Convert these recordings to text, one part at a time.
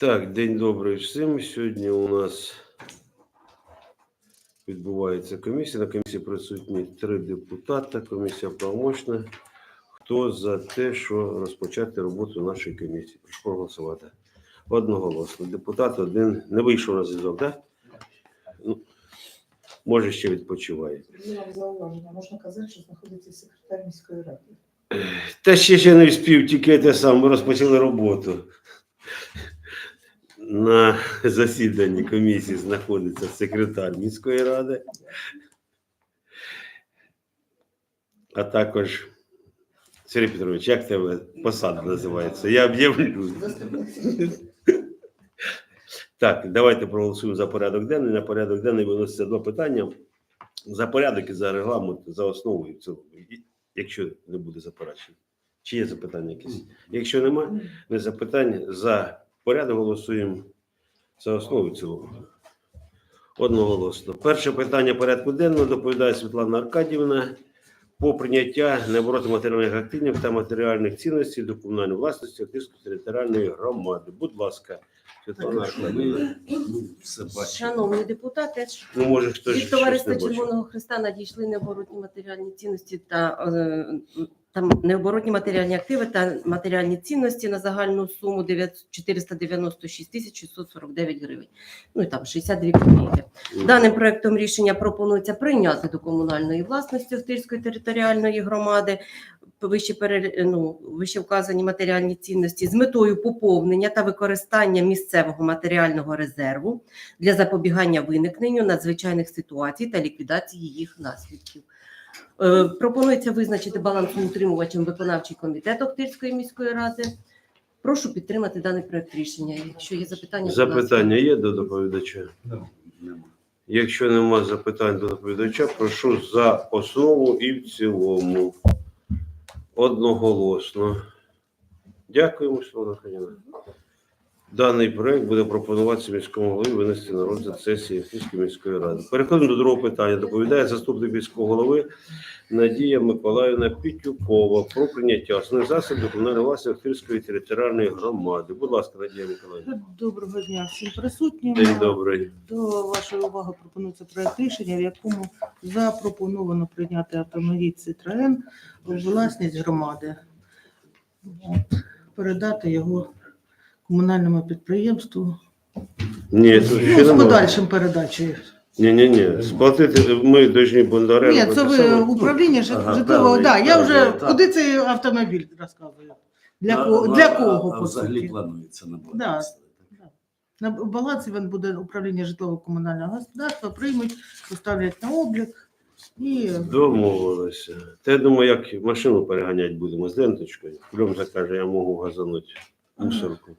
Так, день добрий всім. Сьогодні у нас відбувається комісія. На комісії присутні три депутати. Комісія правомочна. Хто за те, що розпочати роботу нашої комісії? Прошу проголосувати. Одноголосно. Депутат один не вийшов на зв'язок, так? Ну, може, ще відпочиває. Зауваження. Можна казати, що знаходиться секретар міської ради. Та ще ще не вспів, тільки те саме розпочали роботу. На засіданні комісії знаходиться секретар міської ради, а також Сергій Петрович, як тебе посада називається? Я об'явлю. Так, давайте проголосуємо за порядок денний. На порядок денний виноситься два питання. За порядок і за регламент, за основу і в цілому. Якщо не буде заперечень. Чи є запитання якісь? Якщо немає, не запитань за порядок голосуємо за основу і. Одноголосно. Перше питання порядку денного доповідає Світлана Аркадівна по прийняття необоротних матеріальних активів та матеріальних цінностей до комунальної власності Активської територіальної громади. Будь ласка, Світлана все. Шановні депутати, Ну, може, хтось від щось не товариства бачив. Червоного Христа надійшли необоротні матеріальні цінності та е, там необоротні матеріальні активи та матеріальні цінності на загальну суму 9 496 тисяч 649 гривень. Ну і там 62 копійки. Даним проектом рішення пропонується прийняти до комунальної власності Охтирської територіальної громади вище, ну, вище вказані матеріальні цінності з метою поповнення та використання місцевого матеріального резерву для запобігання виникненню надзвичайних ситуацій та ліквідації їх наслідків. Е, Пропонується визначити балансоутримувачем виконавчий комітет Охтирської міської ради. Прошу підтримати даний проект рішення. Якщо є запитання. Запитання є до доповідача? Нема. Якщо нема запитань до доповідача, прошу за основу і в цілому. Одноголосно. Дякуємо, Слава Аркадівна. Даний проект буде пропонуватися міському голові винести на розгляд сесії Київської міської ради. Переходимо до другого питання. Доповідає заступник міського голови Надія Миколаївна Пітюкова про прийняття основних засобів комунальної власності Київської територіальної громади. Будь ласка, Надія Миколаївна. Доброго дня всім присутнім. День добрий. До вашої уваги пропонується проект рішення, в якому запропоновано прийняти автомобіль Citroen у власність громади. Передати його комунальному підприємству Ні, тут ну, ще з немає. подальшим передачею. Ні, ні, ні. Сплатити ми дожні бондарем. Ні, це ви управління жит- Ага, житлового. певний, Да, я певний вже етап. куди цей автомобіль розказую? Для А- кого? а- Для кого а по взагалі суті? планується на балансі. Да. На балансі він буде управління житлово-комунального господарства, приймуть, поставлять на облік і Домовилися. Та я думаю, як машину переганяти будемо з ленточкою. Льомжа каже, я можу газанути мусорку.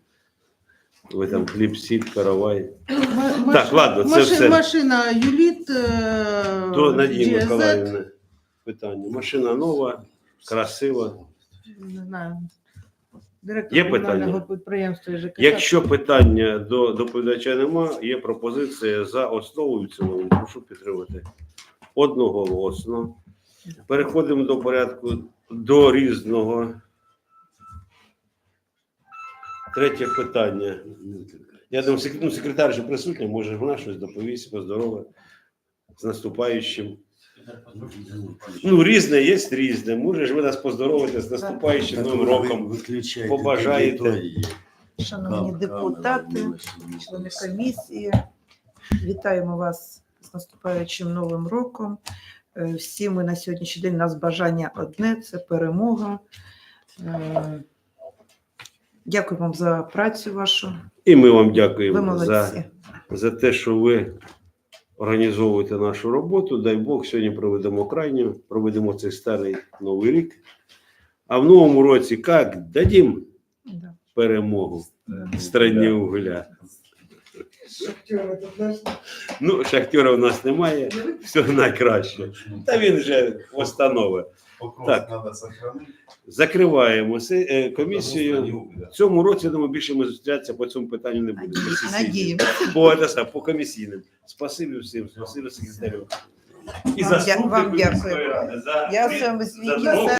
Ви там хліб, сіль, каравай. Так, ладно, це все. Машина Юліт е, До Надії GZ, Миколаївни питання. Машина нова, красива. Не знаю. Директор Є комунального питання? підприємства ЖКХ. Якщо питання до доповідача нема, є пропозиція за основу і в цілому. Прошу підтримати. Одноголосно. Переходимо до порядку до різного. Третє питання. Я думаю, ну, секретар же присутня, може вона щось доповість, поздорове з наступаючим. Ну, різне є різне. Може ж ви нас поздоровите з наступаючим новим роком. Побажаєте. Шановні депутати, члени комісії, вітаємо вас з наступаючим новим роком. Е, Всі ми на сьогоднішній день у нас бажання одне це перемога. Е, Дякую вам за працю вашу. І ми вам Ви дякуємо за, за те, що ви організовуєте нашу роботу. Дай Бог, сьогодні проведемо крайню, проведемо цей старий новий рік. А в новому році як дадім Да. перемогу Да. страні угля. Ну, шахтера у нас немає. Все найкраще. Та він вже постанови. Так. треба сохранити. Закриваємо се- е, комісію. В цьому році, я думаю, більше ми зустрічатися по цьому питанню не будемо. по. Надіємося. По, це саме, по комісійним. Спасибі всім, спасибі секретарю. І Вам дя- заступнику вам міської дякую. ради за- Я в цьому за світі допомогу.